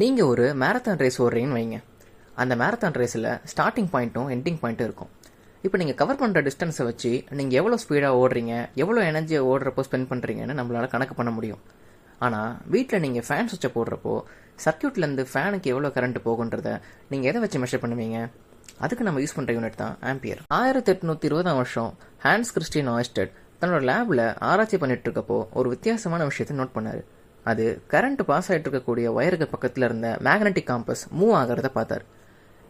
நீங்கள் ஒரு marathon race ஓடுறீங்கன்னு வைங்க. அந்த மேரத்தான் ரேஸில் ஸ்டார்டிங் பாயிண்ட்டும் எண்டிங் பாயிண்ட்டும் இருக்கும். இப்போ நீங்கள் கவர் பண்ணுற டிஸ்டன்ஸை வச்சு நீங்கள் எவ்வளோ ஸ்பீடாக ஓடுறீங்க எவ்வளோ எனர்ஜியை ஓடுறப்போ ஸ்பெண்ட் பண்ணுறீங்கன்னு நம்மளால் கணக்கு பண்ண முடியும். ஆனால் வீட்டில் நீங்கள் ஃபேன் சுவிட்சை போடுறப்போ சர்க்கியூட்லேருந்து ஃபேனுக்கு எவ்வளோ கரண்ட் போகுன்றத நீங்கள் எதை வச்சு மெஷர் பண்ணுவீங்க? அதுக்கு நம்ம யூஸ் பண்ணுற யூனிட் தான் ஆம்பியர் ஆயிரத்தி எட்நூற்றி இருபதாம் வருஷம் ஹான்ஸ் கிறிஸ்டின் ஆயிஸ்டட் தன்னோட லேபில் ஆராய்ச்சி பண்ணிட்டு இருக்கப்போ ஒரு வித்தியாசமான விஷயத்தை நோட் பண்ணார். அது கரண்ட் பாஸ் ஆகிட்டு இருக்கக்கூடிய ஒயருக்கு பக்கத்தில் இருந்த மேக்னெட்டிக் காம்பஸ் மூவ் ஆகிறத பார்த்தார்.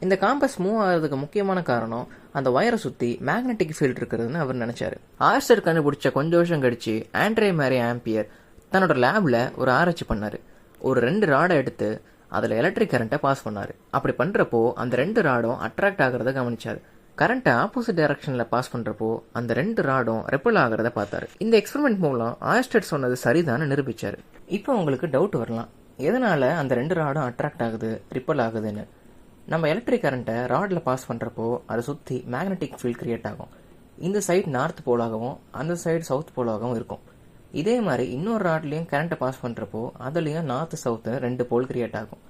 இந்த காம்பஸ் மூவ் ஆகிறதுக்கு முக்கியமான காரணம் அந்த ஒயரை சுற்றி மேக்னெட்டிக் ஃபீல்டு இருக்கிறதுன்னு அவர் நினைச்சாரு. ஆர்ஸ்டர் கண்டுபிடிச்ச கொஞ்சம் வருஷம் கழிச்சு ஆண்ட்ரே மேரி ஆம்பியர் தன்னோட லேபில் ஒரு ஆராய்ச்சி பண்ணார். ஒரு ரெண்டு ராடை எடுத்து அதில் எலக்ட்ரிக் கரண்ட்டை பாஸ் பண்ணார். அப்படி பண்ணுறப்போ அந்த ரெண்டு ராடும் அட்ராக்ட் ஆகிறத கவனிச்சார். கரண்ட்டை ஆப்போசிட் டைரக்ஷனில் பாஸ் பண்ணுறப்போ அந்த ரெண்டு ராடும் ரெப்பல் ஆகிறத பார்த்தாரு. இந்த எக்ஸ்பெரிமெண்ட் மூலம் ஆயஸ்டட் சொன்னது சரிதான்னு நிரூபிச்சார். இப்போ உங்களுக்கு டவுட் வரலாம். எதனால் அந்த ரெண்டு ராடும் அட்ராக்ட் ஆகுது ரிப்பல் ஆகுதுன்னு? நம்ம எலக்ட்ரிக் கரண்ட்டை ராடில் பாஸ் பண்ணுறப்போ அதை சுற்றி மேக்னெட்டிக் ஃபீல்ட் கிரியேட் ஆகும். இந்த சைடு நார்த் போலாகவும் அந்த சைடு சவுத் போலாகவும் இருக்கும். இதே மாதிரி இன்னொரு ராட்லேயும் கரண்ட்டை பாஸ் பண்ணுறப்போ அதுலேயும் நார்த் சவுத்து ரெண்டு போல் கிரியேட் ஆகும்.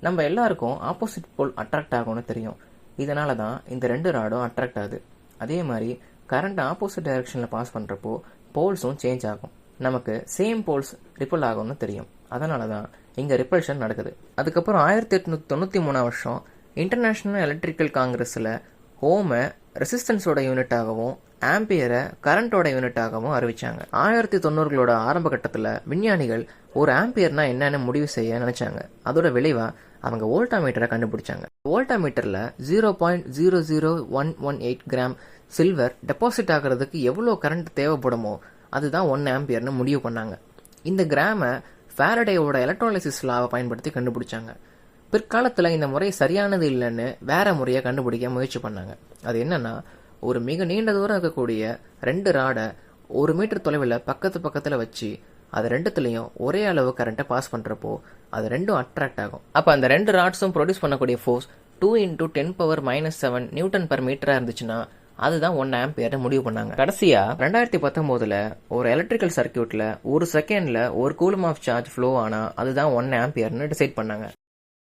நம்ம எல்லாருக்கும் ஆப்போசிட் போல் அட்ராக்ட் ஆகும்னு தெரியும். இதனால தான் இந்த ரெண்டு ராடும் அட்ராக்ட் ஆகுது. அதே மாதிரி கரண்ட் ஆப்போசிட் டைரக்ஷனில் பாஸ் பண்ணுறப்போ போல்ஸும் சேஞ்ச் ஆகும். நமக்கு சேம் போல்ஸ் ரிப்பல் ஆகும்னு தெரியும். அதனால தான் இங்கே ரிப்பல்ஷன் நடக்குது. அதுக்கப்புறம் ஆயிரத்தி எட்நூத்தி தொண்ணூற்றி மூணாம் வருஷம் இன்டர்நேஷ்னல் எலக்ட்ரிக்கல் காங்கிரஸில் ஹோமை ரெசிஸ்டன்ஸோட யூனிட்டாகவும் ஆம்பியரை கரண்டோட யூனிட்டாகவும் அறிவிச்சாங்க. ஆயிரத்தி தொண்ணூறுகளோட ஆரம்ப கட்டத்தில் விஞ்ஞானிகள் ஒரு ஆம்பியர்னா என்னன்னு முடிவு செய்ய நினைச்சாங்க. அதோட விளைவா அவங்க வோல்டாமீட்டரை கண்டுபிடிச்சாங்க. வோல்டாமீட்டரில் zero point zero zero one one eight gram silver deposit ஆகிறதுக்கு எவ்வளோ கரண்ட் தேவைப்படுமோ அதுதான் ஒன் ஆம்பியர்னு முடிவு பண்ணாங்க. இந்த கிராமை ஃபேரடேயோட எலக்ட்ராலிசிஸ் லாவை பயன்படுத்தி கண்டுபிடிச்சாங்க. பிற்காலத்தில் இந்த முறை சரியானது இல்லைன்னு வேற முறையை கண்டுபிடிக்க முயற்சி பண்ணாங்க. அது என்னன்னா ஒரு மிக நீண்ட தூரம் இருக்கக்கூடிய ரெண்டு ராடை ஒரு மீட்டர் தொலைவில் பக்கத்து பக்கத்தில் வச்சு அது ரெண்டுத்துலையும் ஒரே அளவு கரண்ட்டை பாஸ் பண்ணுறப்போ அது ரெண்டும் அட்ராக்ட் ஆகும். அப்போ அந்த ரெண்டு ராட்ஸும் ப்ரொடியூஸ் பண்ணக்கூடிய force two into ten power minus seven newton per மீட்டராக இருந்துச்சுன்னா அதுதான் ஒன் ஆம்பியர்னு முடிவு பண்ணாங்க. கடைசியா ரெண்டாயிரத்தி பத்தொன்பதுல ஒரு எலக்ட்ரிக்கல் சர்க்கியூட்ல ஒரு செகண்ட்ல ஒரு கூலம் ஆஃப் சார்ஜ் ஃப்ளோ ஆனா அதுதான் ஒன் ஆம்பியர்னு டிசைட் பண்ணாங்க.